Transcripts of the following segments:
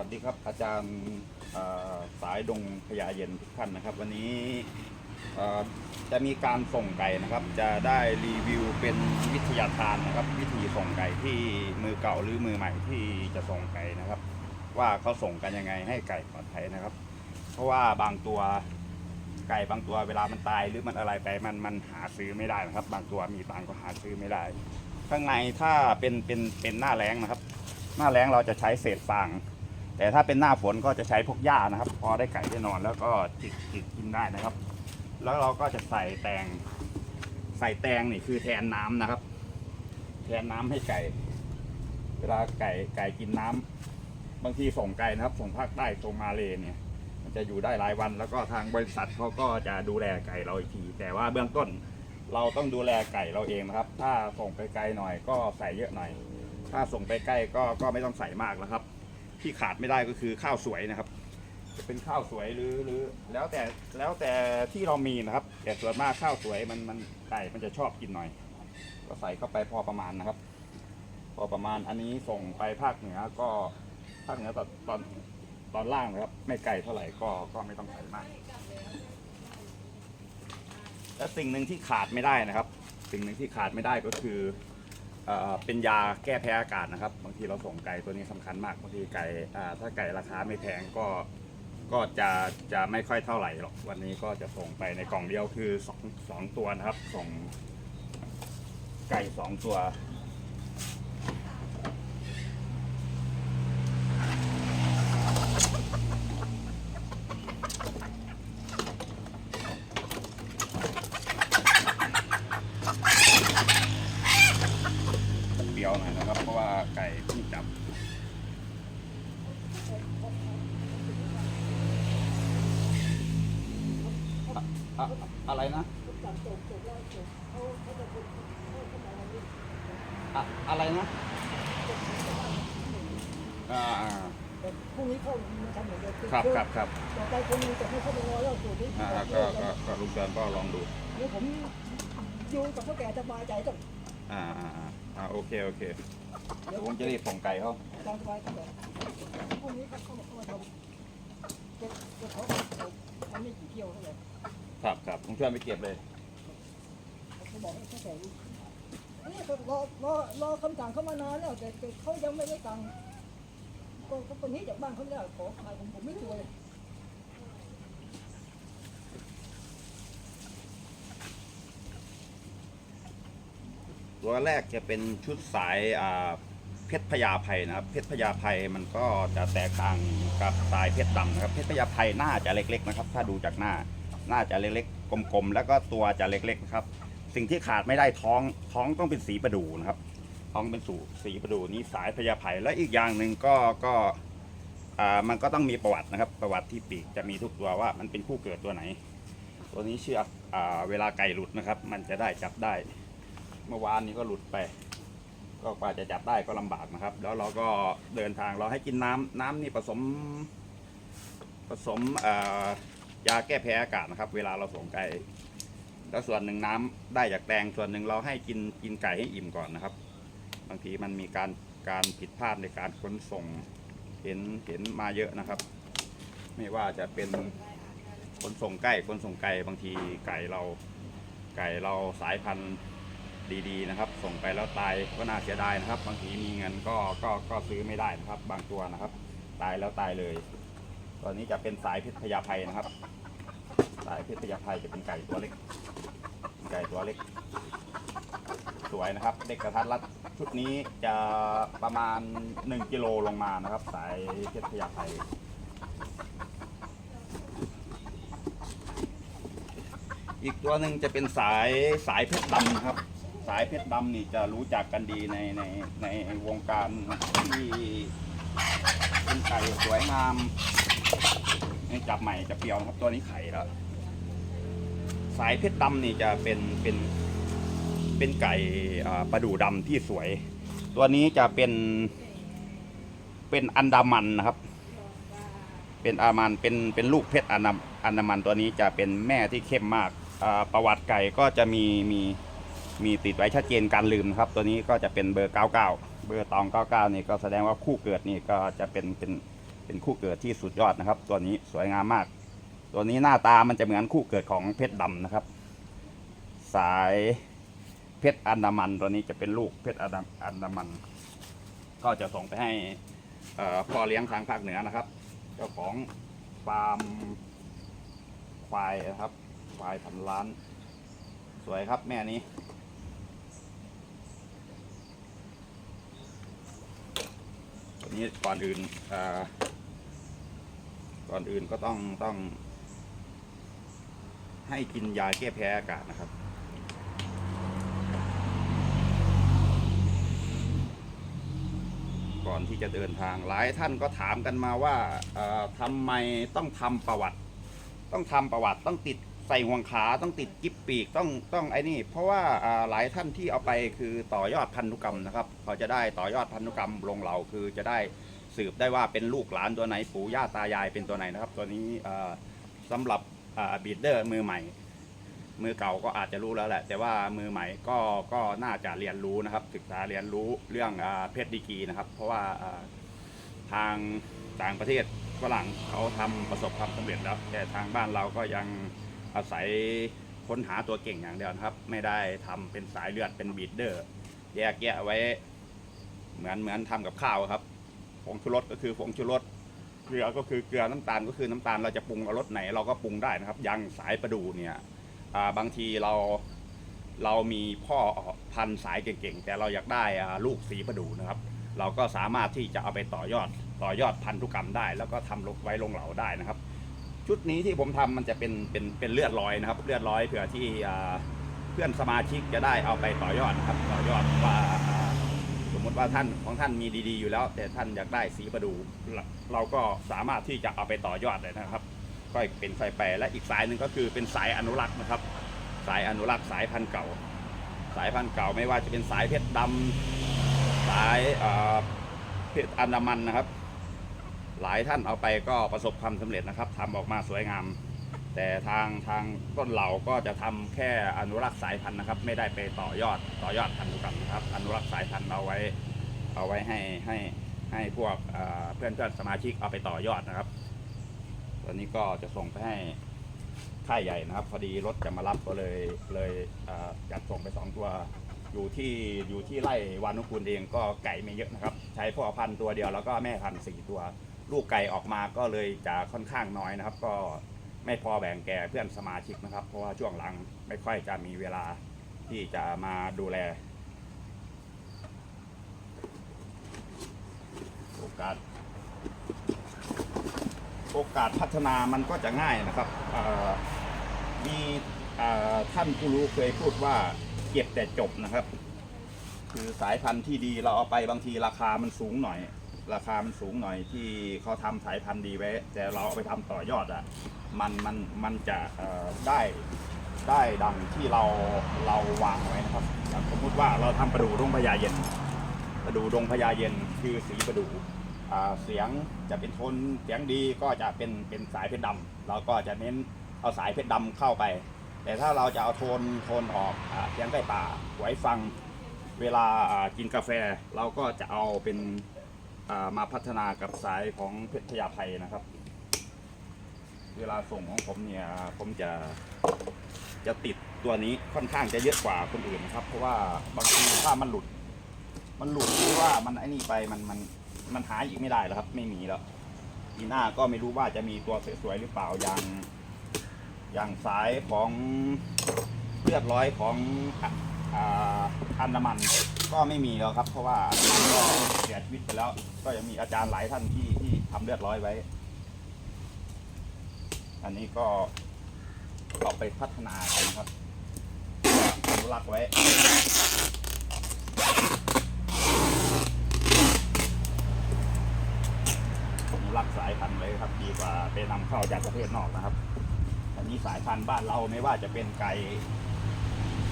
วัสดีครับ อาจารย์สายดงพญาเย็นทุกท่านนะครับ วันนี้จะมีการส่งไก่นะครับ จะได้รีวิวเป็นวิทยาทานนะครับ วิธีส่งไก่ที่มือเก่าหรือมือใหม่ที่จะส่งไก่นะครับ ว่าเขาส่งกันยังไงให้ไก่ปลอดภัยนะครับ เพราะว่าบางตัวไก่บางตัวเวลามันตายหรือมันอะไรไปมันมันหาซื้อไม่ได้นะครับ บางตัวมีตังก็หาซื้อไม่ได้ ข้างในถ้าเป็นเป็นเป็นหน้าแรงนะครับ หน้าแรงเราจะใช้เศษฟาง แต่ถ้าเป็นหน้าฝนก็จะใช้พวกหญ้านะครับ พอได้ไก่ได้นอนแล้วก็จิกจิกกินได้นะครับ แล้วเราก็จะใส่แตง ใส่แตงนี่คือแทนน้ำนะครับ แทนน้ำให้ไก่ เวลาไก่ไก่กินน้ำบางทีส่งไก่นะครับ ส่งภาคใต้ส่งมาเลยเนี่ย มันจะอยู่ได้หลายวันแล้วก็ทางบริษัทเขาก็จะดูแลไก่เราอีกที แต่ว่าเบื้องต้นเราต้องดูแลไก่เราเองนะครับ ถ้าส่งไปไกลหน่อยก็ใส่เยอะหน่อย ถ้าส่งไปใกล้ก็ก็ไม่ต้องใส่มากแล้วครับ ที่ขาดไม่ได้ก็คือข้าวสวยนะครับ จะเป็นข้าวสวยหรือหรือแล้วแต่แล้วแต่ที่เรามีนะครับ แต่ส่วนมากข้าวสวยมันมันไก่มันจะชอบกินหน่อย ก็ใส่เข้าไปพอประมาณนะครับ พอประมาณอันนี้ส่งไปภาคเหนือก็ภาคเหนือตอนตอนตอนล่างนะครับ ไม่ไกลเท่าไหร่ก็ก็ไม่ต้องใส่มากและสิ่งหนึ่งที่ขาดไม่ได้นะครับ สิ่งหนึ่งที่ขาดไม่ได้ก็คือ เป็นยาแก้แพ้อากาศนะครับ บางทีเราส่งไก่ตัวนี้สำคัญมากบางทีไก่ถ้าไก่ราคาไม่แพงก็ก็จะจะไม่ค่อยเท่าไหร่หรอกวันนี้ก็จะส่งไปในกล่องเดียวคือสองสองตัวนะครับ ส่งไก่สองตัว เปรี้ยวหน่อยนะครับ เพราะว่าไก่เพิ่งจับ อะอะอะไรนะอะอะไรนะอ่าอ่าพรุ่งนี้เข้ามาทำเหมือนเดิมครับครับครับต่อไปคนนึงจะให้เข้าไปรอแล้วสูตรนี้อ่าก็ก็ก็ลุงเตือนก็ลองดูเดี๋ยวผมอยู่กับพ่อแก่สบายใจต้องอ่าอ่าอ่าอ่าโอเคโอเคเดี๋ยวผมจะรีบส่งไก่เขาตามสบายครับพรุ่งนี้ครับเข้ามาเข้ามาทำจะจะเขาทำไม่กี่เที่ยวเท่าไหร่ ครับครับผมช่วยไปเก็บเลย เขาบอกให้พ่อแก่อันนี้ก็รอรอรอคำสั่งเขามานานแล้วแต่แต่เขายังไม่ได้ตังค์ก็ก็คนนี้จากบ้านเขาไม่ได้ขอขายผมผมไม่ช่วยตัวแรกจะเป็นชุดสายอ่าเพชรพญาไพนะครับ เพชรพญาไพมันก็จะแตกต่างกับสายเพชรดำนะครับ เพชรพญาไพหน้าจะเล็กๆนะครับ ถ้าดูจากหน้า หน้าจะเล็กๆ กลมๆ แล้วก็ตัวจะเล็กๆนะครับ สิ่งที่ขาดไม่ได้ท้องท้องต้องเป็นสีประดูนะครับ ท้องเป็นสูสีประดูนี่สายพญาไพและอีกอย่างหนึ่งก็ก็อ่ามันก็ต้องมีประวัตินะครับ ประวัติที่ปีกจะมีทุกตัวว่ามันเป็นคู่เกิดตัวไหน ตัวนี้เชื่ออ่าเวลาไก่หลุดนะครับ มันจะได้จับได้ เมื่อวานนี้ก็หลุดไป ก็กว่าจะจับได้ก็ลำบากนะครับ แล้วเราก็เดินทางเราให้กินน้ำน้ำนี่ผสมผสมเอ่อ ยาแก้แพ้อากาศนะครับ เวลาเราส่งไก่แล้วส่วนหนึ่งน้ำได้จากแตงส่วนหนึ่งเราให้กินกินไก่ให้อิ่มก่อนนะครับ บางทีมันมีการการผิดพลาดในการขนส่งเห็นเห็นมาเยอะนะครับ ไม่ว่าจะเป็นขนส่งใกล้ขนส่งไก่บางทีไก่เราไก่เราสายพันธุ์ดีๆนะครับ ส่งไปแล้วตายก็น่าเสียดายนะครับ บางทีมีเงินก็ก็ก็ซื้อไม่ได้นะครับ บางตัวนะครับ ตายแล้วตายเลย ตอนนี้จะเป็นสายพชรพญาไพนะครับ สายพชรพญาไพจะเป็นไก่ตัวเล็ก ไก่ตัวเล็ก สวยนะครับ เด็กกระทัดรัดชุดนี้จะประมาณ 1กิโลลงมานะครับ สายพชรพญาไพอีกตัวหนึ่งจะเป็นสายสายเพชรดำครับ สายเพชรดำนี่จะรู้จักกันดีในในในวงการที่เป็นไก่สวยงาม นี่จับใหม่จะเปรียวนครับตัวนี้ไข่แล้ว สายเพชรดำนี่จะเป็นเป็นเป็นไก่อ่าประดู่ดำที่สวย ตัวนี้จะเป็นเป็นอันดามันนะครับ เป็นอามันเป็นเป็นลูกเพชรอันดาอันดามันตัวนี้จะเป็นแม่ที่เข้มมากประวัติไก่ก็จะมีมีมีติดไว้ชัดเจนการลืมนะครับ ตัวนี้ก็จะเป็นเบอร์ 99 เบอร์ตอง 99 นี่ก็แสดงว่าคู่เกิดนี่ก็จะเป็นเป็น เป็นคู่เกิดที่สุดยอดนะครับ ตัวนี้สวยงามมาก ตัวนี้หน้าตามันจะเหมือนคู่เกิดของเพชรดำนะครับ สายเพชรอันดามันตัวนี้จะเป็นลูกเพชรอันดามัน ก็จะส่งไปให้พ่อเลี้ยงทางภาคเหนือนะครับ เจ้าของฟาร์มควายนะครับควายพันล้าน สวยครับแม่นี้ตัวนี้ก่อนอื่นอ่อ ก่อนอื่นก็ต้องต้อง ให้กินยาแก้แพ้อากาศนะครับ ก่อนที่จะเดินทางหลายท่านก็ถามกันมาว่าทำไมต้องทำประวัติ ต้องทำประวัติต้องติดใส่ห่วงขาต้องติดกิบปีกต้องต้องไอ้นี่ เพราะว่าหลายท่านที่เอาไปคือต่อยอดพันธุกรรมนะครับเขาจะได้ต่อยอดพันธุกรรมลงเราคือจะได้ สืบได้ว่าเป็นลูกหลานตัวไหนปู่ย่าตายายเป็นตัวไหนนะครับ ตัวนี้อ่าสำหรับบีดเดอร์มือใหม่ มือเก่าก็อาจจะรู้แล้วแหละ แต่ว่ามือใหม่ก็ก็น่าจะเรียนรู้นะครับ ศึกษาเรียนรู้เรื่องเพชรดีกีนะครับ เพราะว่าทางต่างประเทศฝรั่งเขาทำประสบความสำเร็จแล้ว แต่ทางบ้านเราก็ยังอาศัยค้นหาตัวเก่งอย่างเดียวนะครับ ไม่ได้ทำเป็นสายเลือดเป็นบีดเดอร์ แยกแยะไว้ เหมือนเหมือนทำกับข้าวครับ ผงชูรสก็คือผงชูรสเกลือก็คือเกลือน้ำตาลก็คือน้ำตาลเราจะปรุงรสไหนเราก็ปรุงได้นะครับยังสายประดูเนี่ยบางทีเราเรามีพ่อพันธุ์สายเก่งๆ แต่เราอยากได้ลูกสีประดูนะครับ เราก็สามารถที่จะเอาไปต่อยอดต่อยอดพันธุกรรมได้ แล้วก็ทำลงไว้ลงเหลาได้นะครับ ชุดนี้ที่ผมทำมันจะเป็นเป็นเป็นเลือดร้อยนะครับ เลือดร้อยเผื่อที่เพื่อนสมาชิกจะได้เอาไปต่อยอดนะครับต่อยอดว่า มมติว่าท่านของท่านมีดีๆอยู่แล้ว แต่ท่านอยากได้สีประดู เราก็สามารถที่จะเอาไปต่อยอดเลยนะครับ ก็เป็นสายแปรและอีกสายหนึ่งก็คือเป็นสายอนุรักษ์นะครับ สายอนุรักษ์สายพันธุ์เก่า สายพันธุ์เก่าไม่ว่าจะเป็นสายเพชรดำสายเอ่อเพชรอันดามันนะครับ หลายท่านเอาไปก็ประสบความสำเร็จนะครับทำออกมาสวยงาม แต่ทางทางต้นเหล่าก็จะทำแค่อนุรักษ์สายพันธุ์นะครับ ไม่ได้ไปต่อยอดต่อยอดพันธุกรรมนะครับ อนุรักษ์สายพันธุ์เอาไว้ เอาไว้ให้ให้ให้พวกเพื่อนเพื่อนสมาชิกเอาไปต่อยอดนะครับตอนนี้ก็จะส่งไปให้ค่ายใหญ่นะครับ พอดีรถจะมารับก็เลยเลยจัดส่งไปสองตัว อยู่ที่อยู่ที่ไร่วานุกูลเองก็ไก่ไม่เยอะนะครับ ใช้พ่อพันธุ์ตัวเดียวแล้วก็แม่พันธุ์สี่ตัว ลูกไก่ออกมาก็เลยจะค่อนข้างน้อยนะครับ ก็ ไม่พอแบ่งแก่เพื่อนสมาชิกนะครับ เพราะว่าช่วงหลังไม่ค่อยจะมีเวลาที่จะมาดูแลโอกาสโอกาสพัฒนามันก็จะง่ายนะครับมีท่านผู้รู้เคยพูดว่าเก็บแต่จบนะครับ คือสายพันธุ์ที่ดีเราเอาไปบางทีราคามันสูงหน่อย ราคามันสูงหน่อยที่เขาทำสายพันธุ์ดีไว้ แต่เราเอาไปทำต่อยอดอะ่ะมันมันมันจะเอ่อได้ได้ดังที่เราเราวางไว้นะครับอย่างสมมุติว่าเราทำประดูดงพญาเย็น ประดูดงพญาเย็นคือสีประดูอ่าเสียงจะเป็นโทนเสียงดีก็จะเป็นเป็นสายเพชรดำเราก็จะเน้นเอาสายเพชรดำเข้าไป แต่ถ้าเราจะเอาโทนโทนออกอาเสียงใกล้ป่าไว้ฟัง เวลาอ่ากินกาแฟเราก็จะเอาเป็น มาพัฒนากับสายของเพชรพยาไพนะครับ เวลาส่งของผมเนี่ยผมจะจะติดตัวนี้ค่อนข้างจะเยอะกว่าคนอื่นนะครับ เพราะว่าบางทีถ้ามันหลุด มันหลุดหรือว่ามันไอ้นี่ไปมันมันมันหาอีกไม่ได้แล้วครับ ไม่มีแล้วปีหน้าก็ไม่รู้ว่าจะมีตัวสวยๆหรือเปล่าอย่างอย่างสายของเลือดร้อยของออันดามัน ก็ไม่มีแล้วครับ เพราะว่าก็เสียชีวิตไปแล้ว ก็ยังมีอาจารย์หลายท่านที่ที่ทำเลือดร้อยไว้ อันนี้ก็เอาไปพัฒนากันครับอนุรักษ์ไว้ผมรักสายพันธุ์ไว้ครับดีกว่าไปนำเข้าจากประเทศนอกนะครับ อันนี้สายพันธุ์บ้านเราไม่ว่าจะเป็นไก่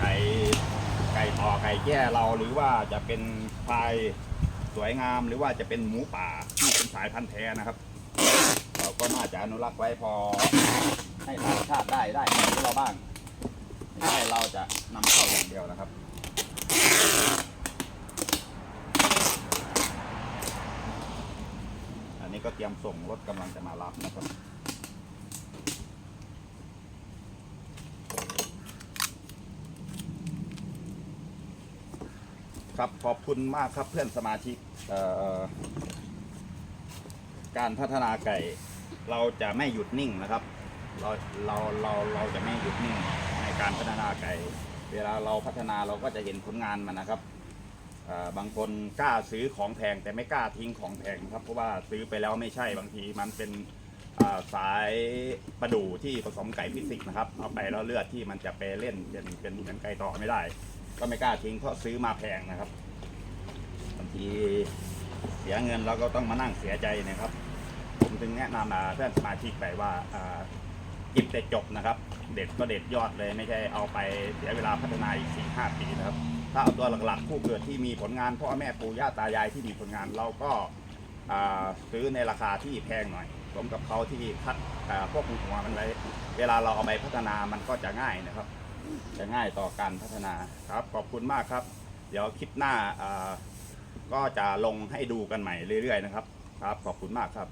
ไก่ไก่ต่อไก่แจ้เราหรือว่าจะเป็นพายสวยงาม หรือว่าจะเป็นหมูป่าที่เป็นสายพันธุ์แท้นะครับ เราก็น่าจะอนุรักษ์ไว้พอ ให้ต่างชาติได้ได้ของเราบ้างไม่ใช่เราจะนำเข้าอย่างเดียวนะครับอันนี้นี้ก็เตรียมส่งรถกำลังจะมารับนะครับ ครับขอบคุณมากครับเพื่อนสมาชิกการพัฒนาไก่ เราจะไม่หยุดนิ่งนะครับ เราเราเราเราจะไม่หยุดนิ่งในการพัฒนาไก่ เวลาเราพัฒนาเราก็จะเห็นผลงานมันนะครับบางคนกล้าซื้อของแพงแต่ไม่กล้าทิ้งของแพงครับเพราะว่าซื้อไปแล้วไม่ใช่บางทีมันเป็นสายประดู่ที่ผสมไก่ฟิสิกส์นะครับ เอาไปแล้วเลือดที่มันจะไปเล่นเป็นเป็นเหมือนไก่ต่อไม่ได้ ก็ไม่กล้าทิ้งเพราะซื้อมาแพงนะครับบางทีเสียเงินเราก็ต้องมานั่งเสียใจนะครับ ผมถึงแนะนำเพื่อนสมาชิกไปว่าจิบแต่จบนะครับ เด็ดก็เด็ดยอดเลยไม่ใช่เอาไปเสียเวลาพัฒนาอีกสี่ห้าปีนะครับ ถ้าเอาตัวหลักๆผู้เกิดที่มีผลงานพ่อแม่ปู่ย่าตายายที่มีผลงานเราก็ซื้อในราคาที่แพงหน่อยสมกับเขาที่คัดพวกหัวมันไว้เวลาเราเอาไปพัฒนามันก็จะง่ายนะครับ จะง่ายต่อการพัฒนาครับ ขอบคุณมากครับ เดี๋ยวคลิปหน้าอ่าก็จะลงให้ดูกันใหม่เรื่อยๆนะครับ ครับ ขอบคุณมากครับ